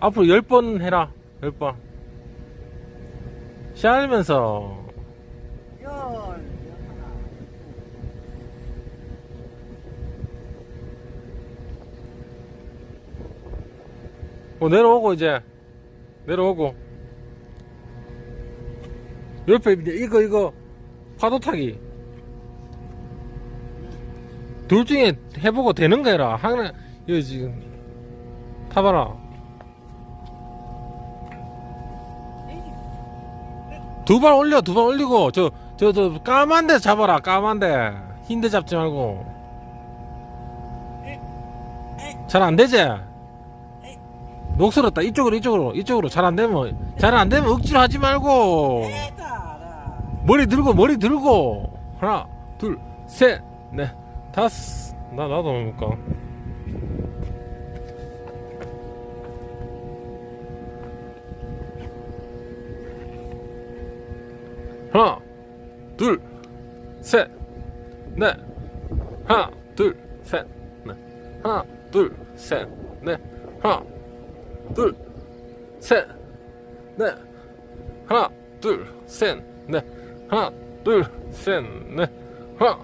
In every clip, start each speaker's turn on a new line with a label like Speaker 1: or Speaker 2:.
Speaker 1: 앞으로 열번 해라. 열 번. 시알면서.
Speaker 2: 열, 열 하나.
Speaker 1: 어, 내려오고 이제. 내려오고. 옆에 이거 이거. 파도 타기. 둘 중에 해보고 되는 거라. 하나 이거 지금. 타봐라 두 발 올려 두 발 올리고 저 저 저 까만 데 잡아라 까만 데 흰 데 잡지 말고. 잘 안 되지? 녹슬었다. 이쪽으로 이쪽으로 이쪽으로. 잘 안 되면 잘 안 되면 억지로 하지 말고. 머리 들고 머리 들고. 하나 둘 셋 넷 다섯. 나 나도 해볼까 하나 둘 셋 넷 하나 둘 셋 넷 하나 둘 셋 넷 하나 둘, 셋, 넷. 하나, 둘, 셋, 넷. 하나, 둘, 셋, 넷. 하나,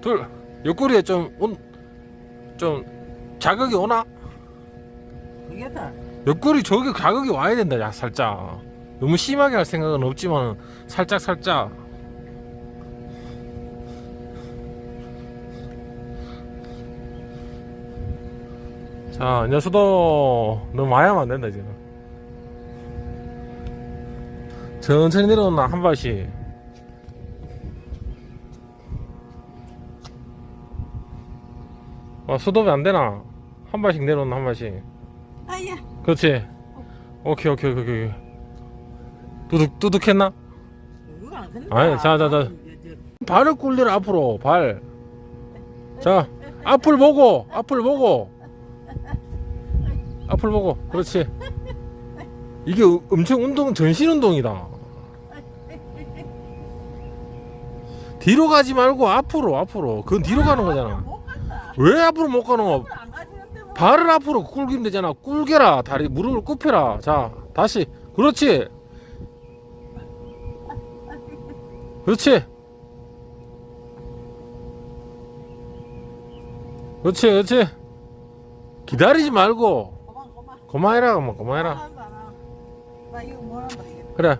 Speaker 1: 둘. 옆구리에 좀, 온, 좀, 자극이 오나?
Speaker 2: 이게다.
Speaker 1: 옆구리 저기 자극이 와야 된다, 야, 살짝. 너무 심하게 할 생각은 없지만, 살짝, 살짝. 자, 녀수도 너무 많이 하면 안 된다, 지금. 천천히 내려오나, 한 발씩. 아, 수도비 안 되나? 한 발씩 내려오나, 한 발씩.
Speaker 2: 아야.
Speaker 1: 그렇지. 오케이, 오케이, 오케이, 오케이.
Speaker 2: 안 된다.
Speaker 1: 아니, 자, 자, 자. 발을 굴려라, 앞으로, 발. 자, 앞을 보고, 앞을 보고. 앞을 보고, 그렇지. 이게 음- 엄청 운동, 전신 운동이다. 뒤로 가지 말고 앞으로, 앞으로. 그건 뒤로 가는 거잖아. 왜 앞으로 못 가는 거? 발을 앞으로 굴기면 되잖아. 굴게라. 다리, 무릎을 굽혀라. 자, 다시. 그렇지. 그렇지. 그렇지, 그렇지. 기다리지 말고.
Speaker 2: 고만 고만.
Speaker 1: 고마해라, 뭐
Speaker 2: 한다 이게.
Speaker 1: 그래.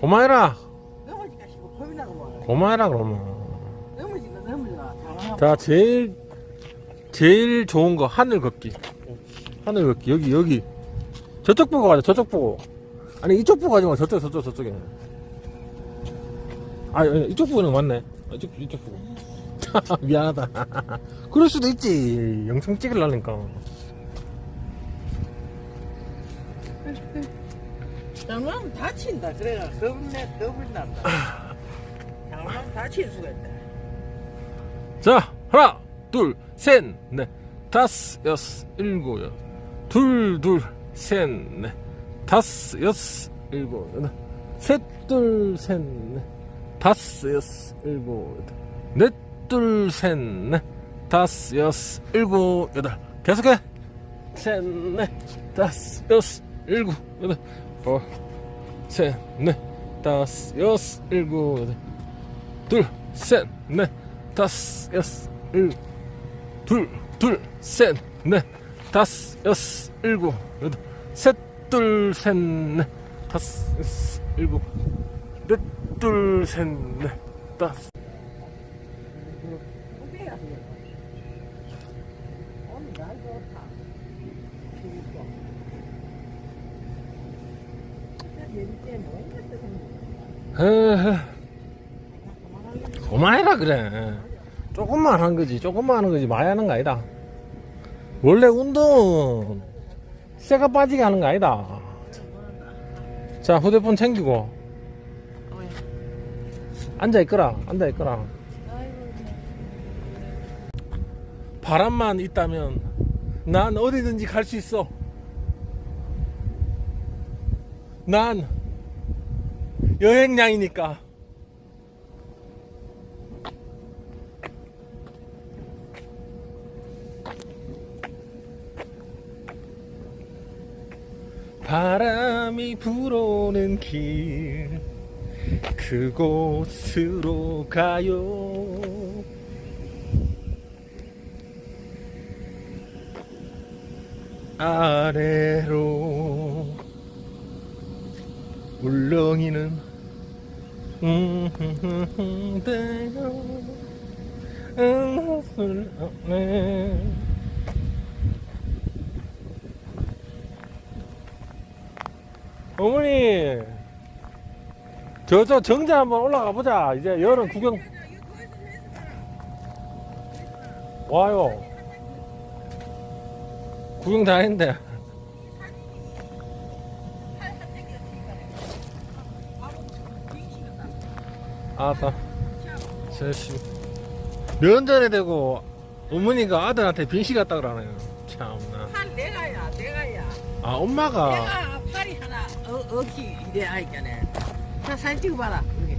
Speaker 1: 고마해라. 고마해라, 그러면. 자, 제일, 제일 좋은 거, 하늘 걷기. 하늘 걷기. 여기, 여기. 저쪽 보고 가자, 저쪽 보고. 아니, 이쪽 보고 가지 마. 저쪽, 저쪽, 저쪽에. 아, 아니, 이쪽 거 맞네. 아, 이쪽, 이쪽 보고. 미안하다. 그럴 수도 있지. 영상 찍으려니까.
Speaker 2: 장난 다친다. 그래가 겁내 겁을 난다. 장난 다칠 수가 있다.
Speaker 1: 자, 하나, 둘, 셋, 넷, 다섯, 여섯, 일곱, 여덟. 둘, 둘, 셋, 넷, 다섯, 여섯, 일곱, 여덟. 셋, 둘, 셋, 넷, 다섯, 여섯, 일곱, 여덟. 넷, 둘, 셋, 넷, 다섯, 여섯, 일곱, 여덟. 계속해. 셋, 넷, 다섯, 여섯, 일곱, 여덟. 어, 셋, 넷, 다섯, 여섯, 일곱, 여덟. 둘, 셋, 넷, 다섯, 여섯, 일, 둘, 둘, 셋, 넷, 다섯, 여섯, 일곱, 여덟, 셋, 둘, 셋, 넷, 다섯, 여섯, 일곱, 넷, 둘, 셋, 넷, 다섯. 에헤, 그만해라 그래. 조금만 한 거지, 조금만 하는 거지, 많이 하는 거 아니다. 원래 운동 쇠가 빠지게 하는 거 아니다. 자, 휴대폰 챙기고 앉아 있거라, 앉아 있거라. 바람만 있다면 난 어디든지 갈 수 있어. 난 여행량이니까. 바람이 불어오는 길 그곳으로 가요. 아래로 울렁이는 네. 어머니 저 저 정자 한번 올라가 보자. 이제 여름 구경. 와요. 구경 다 했는데. 아따 제시. 면전에 대고 어머니가 아들한테 빈시 갔다 그러네요. 참나.
Speaker 2: 팔 내가야 내가야.
Speaker 1: 아 엄마가.
Speaker 2: 내가 팔이 하나 어, 어기 이래 하니까네 자 사진 찍어 봐라. 여기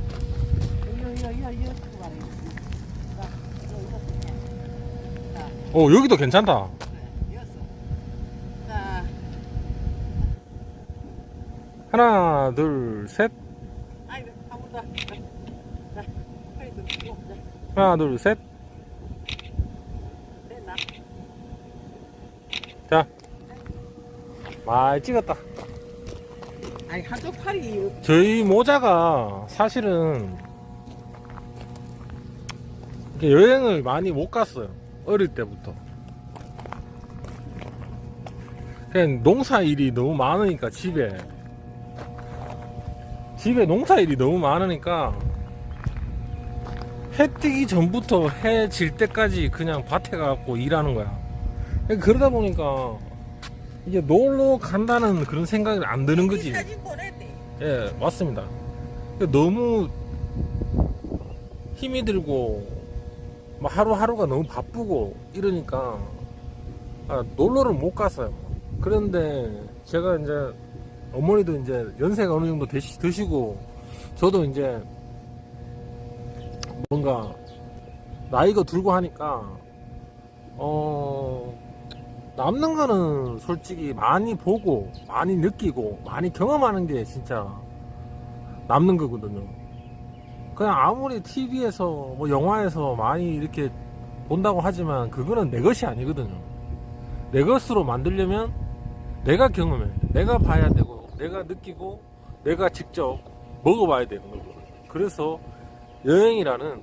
Speaker 2: 여기 여기 여기 여기 찍어 봐라 자 이거 이거 자.
Speaker 1: 어 여기도 괜찮다 하나 둘셋
Speaker 2: 찍고 자.
Speaker 1: 하나 둘셋.
Speaker 2: 됐나?
Speaker 1: 자, 많이 찍었다.
Speaker 2: 아니 한쪽 팔이
Speaker 1: 저희 모자가 사실은 이렇게 여행을 많이 못 갔어요. 어릴 때부터. 그냥 농사 일이 너무 많으니까 집에 집에 농사 일이 너무 많으니까 해 뜨기 전부터 해 질 때까지 그냥 밭에 가갖고 일하는 거야. 그러다 보니까 이게 놀러 간다는 그런 생각이 안 드는 거지.
Speaker 2: 사진
Speaker 1: 예, 맞습니다. 너무 힘이 들고 막 하루하루가 너무 바쁘고 이러니까 아, 놀러를 못 갔어요. 그런데 제가 이제 어머니도 이제 연세가 어느 정도 되시, 드시고 저도 이제 뭔가 나이가 들고 하니까 어 남는 거는 솔직히 많이 보고 많이 느끼고 많이 경험하는 게 진짜 남는 거거든요. 그냥 아무리 TV에서 뭐 영화에서 많이 이렇게 본다고 하지만 그거는 내 것이 아니거든요. 내 것으로 만들려면 내가 경험해, 내가 봐야 되고, 내가 느끼고, 내가 직접 먹어봐야 되는 거고. 그래서 여행이라는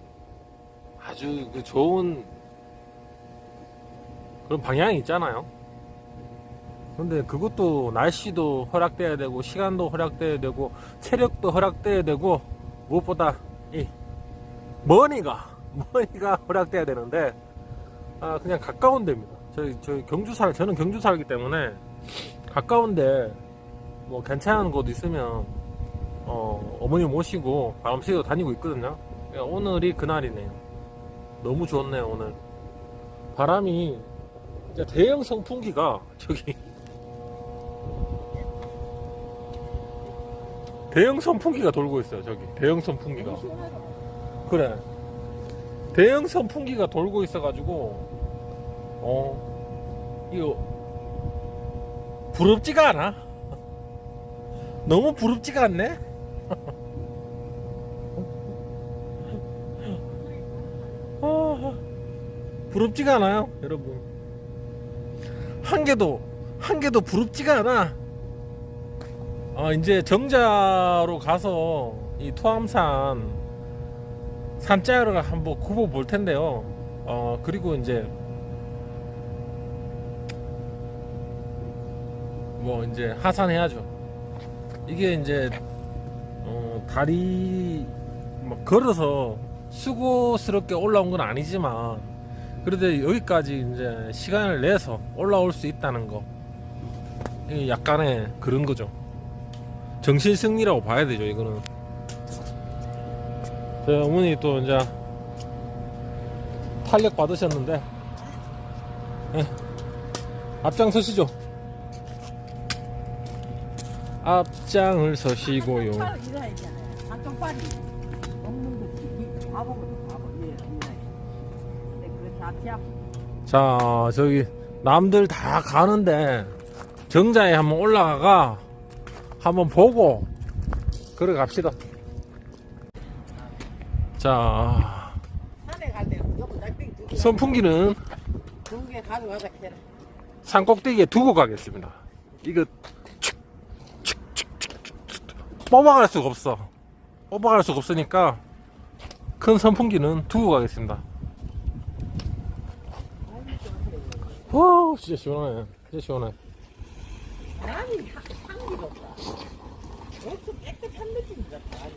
Speaker 1: 아주 그 좋은 그런 방향이 있잖아요. 근데 그것도 날씨도 허락돼야 되고 시간도 허락돼야 되고 체력도 허락돼야 되고 무엇보다 이 머니가 머니가 허락돼야 되는데 아 그냥 가까운 데입니다. 저희 저희 경주 살 저는 경주 살기 때문에 가까운데 뭐 괜찮은 곳 있으면 어 어머니 모시고 바람 쐬러 다니고 있거든요. 그러니까 오늘이 그날이네요. 너무 좋네요 오늘 바람이 진짜 대형 선풍기가 저기. 대형 선풍기가 돌고 있어요 저기. 대형 선풍기가. 그래. 대형 선풍기가 돌고 있어 가지고 어. 이거 부럽지가 않아? 너무 부럽지가 않네? 아, 부럽지가 않아요 여러분 한 개도 한 개도 부럽지가 않아. 어, 이제 정자로 가서 이 토암산 산자를 한번 굽어 볼 텐데요. 어 그리고 이제 뭐 이제 하산해야죠. 이게 이제 어, 다리 막 걸어서 수고스럽게 올라온 건 아니지만 그래도 여기까지 이제 시간을 내서 올라올 수 있다는 거. 약간의 그런 거죠. 정신 승리라고 봐야 되죠, 이거는. 저희 어머니 또 이제 탄력 받으셨는데, 예. 앞장서시죠. 앞장을 서시고요.
Speaker 2: 했잖아 앞
Speaker 1: 자, 저기 남들 다 가는데 정자에 한번 올라가가 한번 보고 걸어 갑시다. 자,
Speaker 2: 산에 갈 두개
Speaker 1: 선풍기는
Speaker 2: 두개 가져가자 캐라
Speaker 1: 산 꼭대기에 두고 가겠습니다. 이거. 뽑아갈 수가 없어. 뽑아갈 수가 없으니까 큰 선풍기는 두고 가겠습니다. 와, 진짜 시원하네. 진짜 시원해.
Speaker 2: 아니 향- 향기가 없다 엄청 깨끗한 느낌이 같다 아니.